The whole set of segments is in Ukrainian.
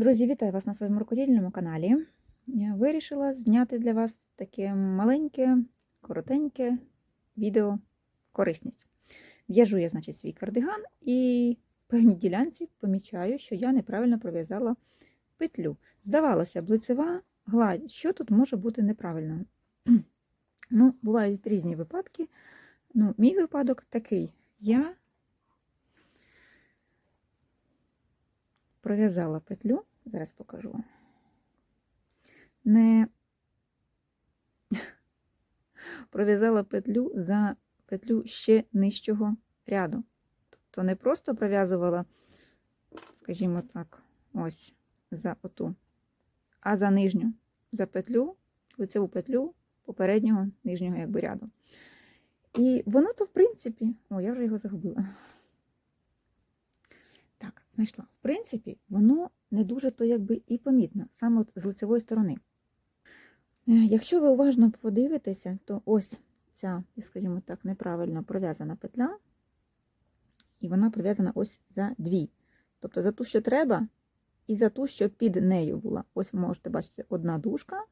Друзі, вітаю вас на своєму рукодільному каналі. Я вирішила зняти для вас таке маленьке, коротеньке відео корисність. В'яжу я, значить, свій кардиган і в певній ділянці помічаю, що я неправильно пров'язала петлю. Здавалося, б, лицева гладь, що тут може бути неправильно? Ну, бувають різні випадки. Ну, мій випадок такий. Я пров'язала петлю, зараз покажу. вам. Не пров'язала петлю за петлю ще нижчого ряду. Тобто не просто пров'язувала, скажімо так, ось за оту, а за нижню, за петлю, лицеву петлю попереднього нижнього якби ряду. І воно то, в принципі, о, я вже його загубила. Так, знайшла. В принципі, воно не дуже то якби і помітно, саме от з лицевої сторони. Е, Якщо ви уважно подивитеся, то ось ця, скажімо так, неправильно пров'язана петля, і вона пров'язана ось за дві. Тобто за ту, що треба, і за ту, що під нею була. Ось ви можете бачити одна дужка,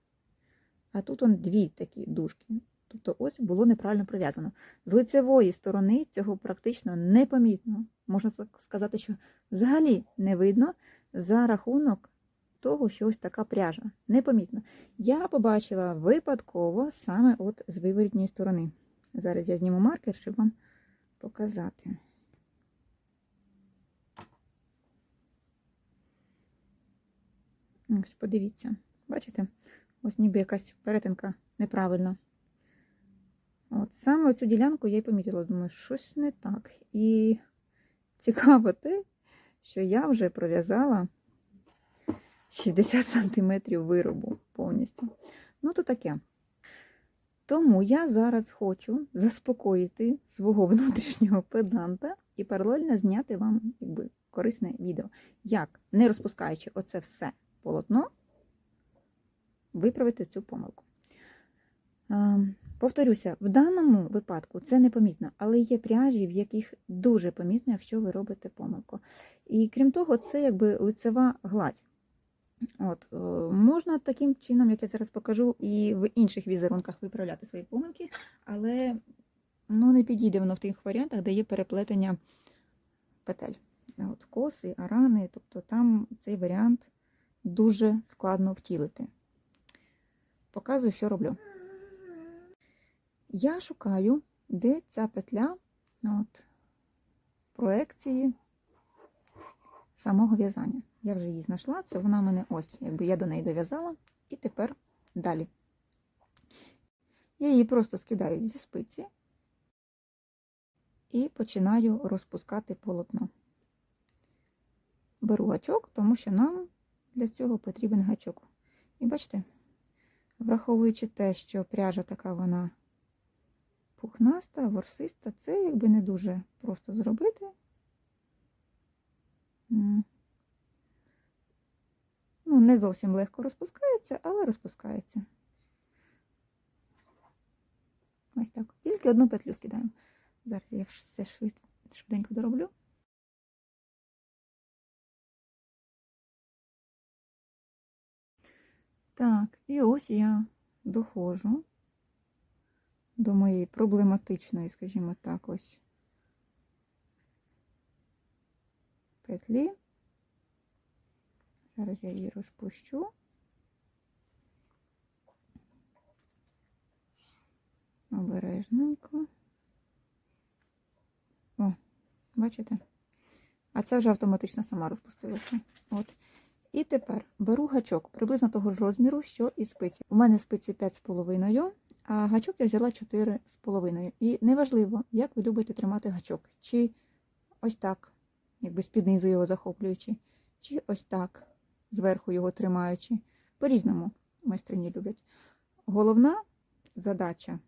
а тут он дві такі дужки. Тобто ось було неправильно пров'язано. З лицевої сторони цього практично непомітно. Можна сказати, що взагалі не видно за рахунок того, що ось така пряжа. Непомітно. Я побачила випадково саме от з виворітньої сторони. Зараз я зніму маркер, щоб вам показати. Ось, подивіться, бачите? Ось ніби якась перетинка неправильна. От Саме цю ділянку я й помітила, думаю, щось не так. І цікаво те, що я вже пров'язала 60 см виробу повністю. Ну, то таке. Тому я зараз хочу заспокоїти свого внутрішнього педанта і паралельно зняти вам якби, корисне відео. Як, не розпускаючи оце все полотно, виправити цю помилку. Повторюся, в даному випадку це непомітно, але є пряжі, в яких дуже помітно, якщо ви робите помилку. І крім того, це якби лицева гладь. От, е, Можна таким чином, як я зараз покажу, і в інших візерунках виправляти свої помилки, але ну, не підійде воно в тих варіантах, де є переплетення петель. От, Коси, арани, тобто там цей варіант дуже складно втілити. Показую, що роблю. Я шукаю, де ця петля от, проекції самого в'язання. Я вже її знайшла, це вона в мене ось, якби я до неї дов'язала, і тепер далі. Я її просто скидаю зі спиці і починаю розпускати полотно. Беру гачок, тому що нам для цього потрібен гачок. І бачите, враховуючи те, що пряжа така вона пухнаста, ворсиста, це якби не дуже просто зробити. Ну, не зовсім легко розпускається, але розпускається. Ось так. Тільки одну петлю скидаємо. Зараз я все швид, швиденько дороблю. Так, і ось я доходжу до моєї проблематичної, скажімо так, ось петлі. Зараз я її розпущу. Обережненько. О, бачите? А це вже автоматично сама розпустилася. От. І тепер беру гачок приблизно того ж розміру, що і спиці. У мене спиці 5,5, а гачок я взяла 4,5. І неважливо, як ви любите тримати гачок. Чи ось так, якби з-під його захоплюючи, чи ось так, зверху його тримаючи. По-різному майстрині люблять. Головна задача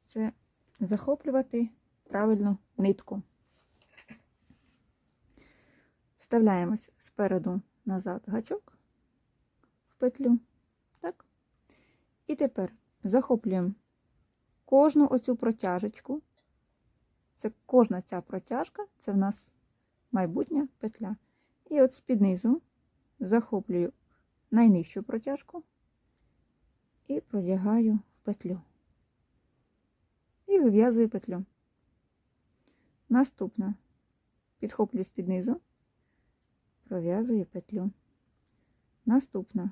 це захоплювати правильно нитку. Вставляємось спереду назад гачок в петлю. І тепер захоплюємо кожну оцю протяжечку. Це кожна ця протяжка, це в нас майбутня петля. І от з-під низу захоплюю найнижчу протяжку і продягаю в петлю. І вив'язую петлю. Наступна. Підхоплюю з-під низу, пров'язую петлю. Наступна.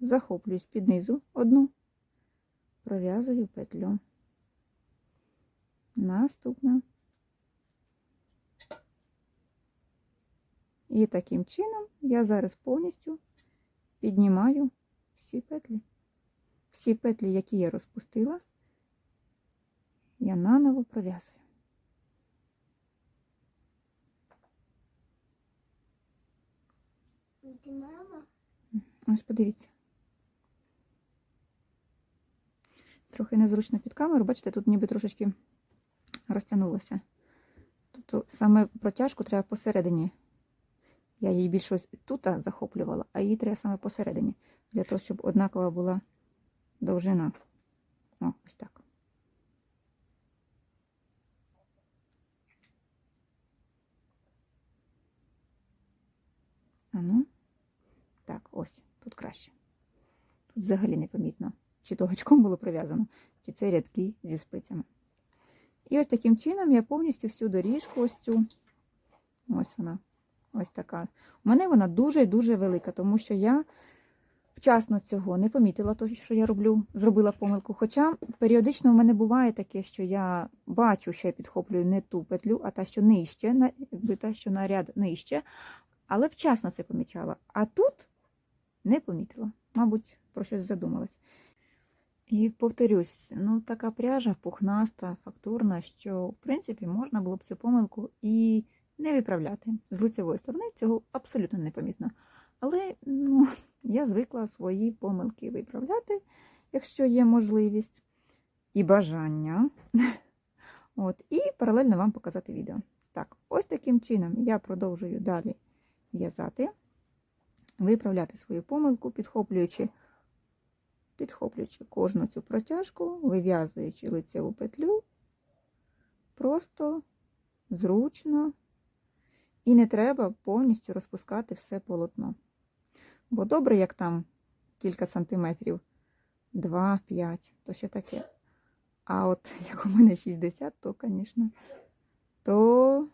Захоплюю з-під низу одну, пров'язую петлю. Наступна. І таким чином я зараз повністю піднімаю всі петлі. Всі петлі, які я розпустила, я наново пров'язую. Ось подивіться. Трохи незручно під камеру, бачите, тут ніби трошечки розтягнулося. Тобто саме протяжку треба посередині. Я її більше тут захоплювала, а її треба саме посередині, для того, щоб однакова була довжина. О, ось так. А ну, так, ось, тут краще. Тут взагалі непомітно, чи то гачком було прив'язано, чи це рядки зі спицями. І ось таким чином я повністю всю доріжку, ось цю, ось вона, ось така. У мене вона дуже-дуже велика, тому що я вчасно цього не помітила, то, що я роблю, зробила помилку. Хоча періодично в мене буває таке, що я бачу, що я підхоплюю не ту петлю, а та, що нижче, якби та, що на ряд нижче, але вчасно це помічала. А тут не помітила. Мабуть, про щось задумалась. І повторюсь, ну така пряжа пухнаста, фактурна, що в принципі можна було б цю помилку і не виправляти. З лицевої сторони цього абсолютно непомітно. Але ну, я звикла свої помилки виправляти, якщо є можливість і бажання. От, і паралельно вам показати відео. Так, ось таким чином я продовжую далі в'язати, виправляти свою помилку, підхоплюючи, підхоплюючи кожну цю протяжку, вив'язуючи лицеву петлю, просто зручно. І не треба повністю розпускати все полотно. Бо добре, як там кілька сантиметрів, 2-5, то ще таке. А от як у мене 60, то, звісно, то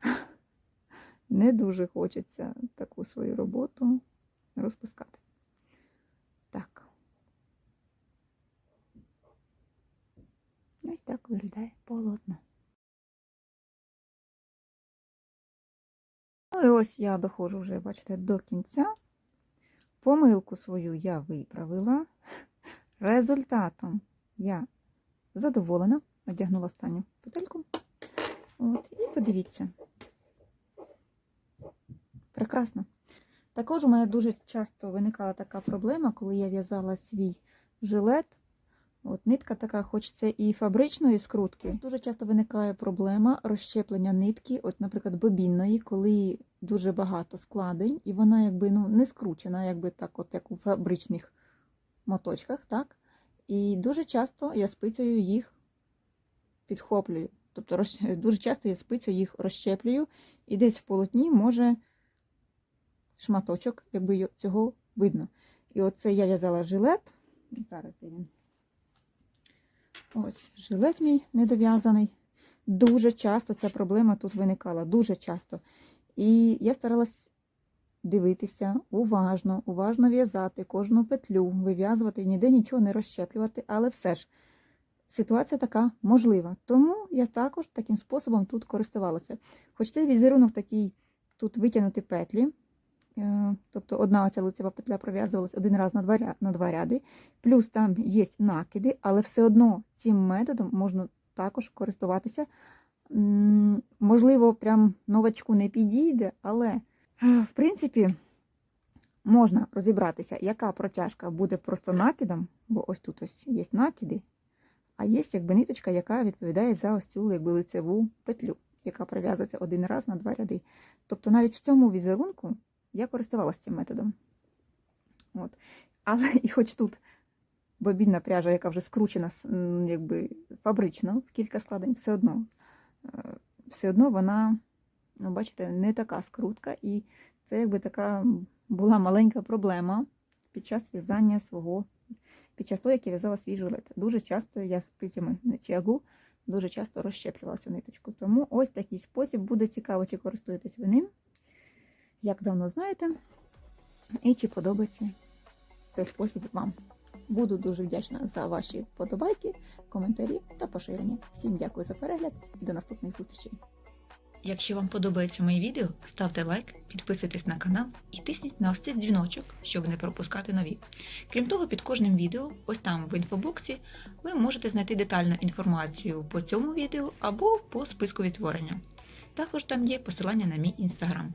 не дуже хочеться таку свою роботу розпускати. Так. Ось так виглядає полотно. Ну і ось я доходжу вже, бачите, до кінця. Помилку свою я виправила. Результатом я задоволена. Одягнула останню петельку. От, і подивіться. Прекрасно. Також у мене дуже часто виникала така проблема, коли я в'язала свій жилет. От нитка така, хоч це і фабричної скрутки. Дуже часто виникає проблема розщеплення нитки, от, наприклад, бобінної, коли дуже багато складень, і вона якби ну, не скручена, якби так, от як у фабричних моточках, так? І дуже часто я спицею їх підхоплюю. Тобто розщ- дуже часто я спицею їх розщеплюю, і десь в полотні може шматочок, якби цього видно. І оце я в'язала жилет. Зараз він. Ось жилет мій недов'язаний. Дуже часто ця проблема тут виникала, дуже часто. І я старалась дивитися уважно, уважно в'язати кожну петлю, вив'язувати, ніде нічого не розщеплювати, але все ж ситуація така можлива. Тому я також таким способом тут користувалася. Хоч цей візерунок такий, тут витягнуті петлі, тобто одна оця лицева петля пров'язувалась один раз на два, на два ряди, плюс там є накиди, але все одно цим методом можна також користуватися. Можливо, прям новачку не підійде, але е, в принципі можна розібратися, яка протяжка буде просто накидом, бо ось тут ось є накиди, а є якби ниточка, яка відповідає за ось цю якби лицеву петлю, яка пров'язується один раз на два ряди. Тобто навіть в цьому візерунку я користувалася цим методом. От. Але і хоч тут бобінна пряжа, яка вже скручена якби фабрично в кілька складень, все одно, е, все одно вона ну, бачите, не така скрутка, і це якби така була маленька проблема під час в'язання свого, під час того, як я в'язала свій жилет. Дуже часто я спицями на чагу дуже часто розщеплювала цю ниточку. Тому ось такий спосіб буде цікаво, чи користуєтесь ви ним, як давно знаєте, і чи подобається цей спосіб вам. Буду дуже вдячна за ваші вподобайки, коментарі та поширення. Всім дякую за перегляд і до наступних зустрічей. Якщо вам подобається моє відео, ставте лайк, підписуйтесь на канал і тисніть на ось цей дзвіночок, щоб не пропускати нові. Крім того, під кожним відео, ось там в інфобоксі, ви можете знайти детальну інформацію по цьому відео або по списку відтворення. Також там є посилання на мій інстаграм.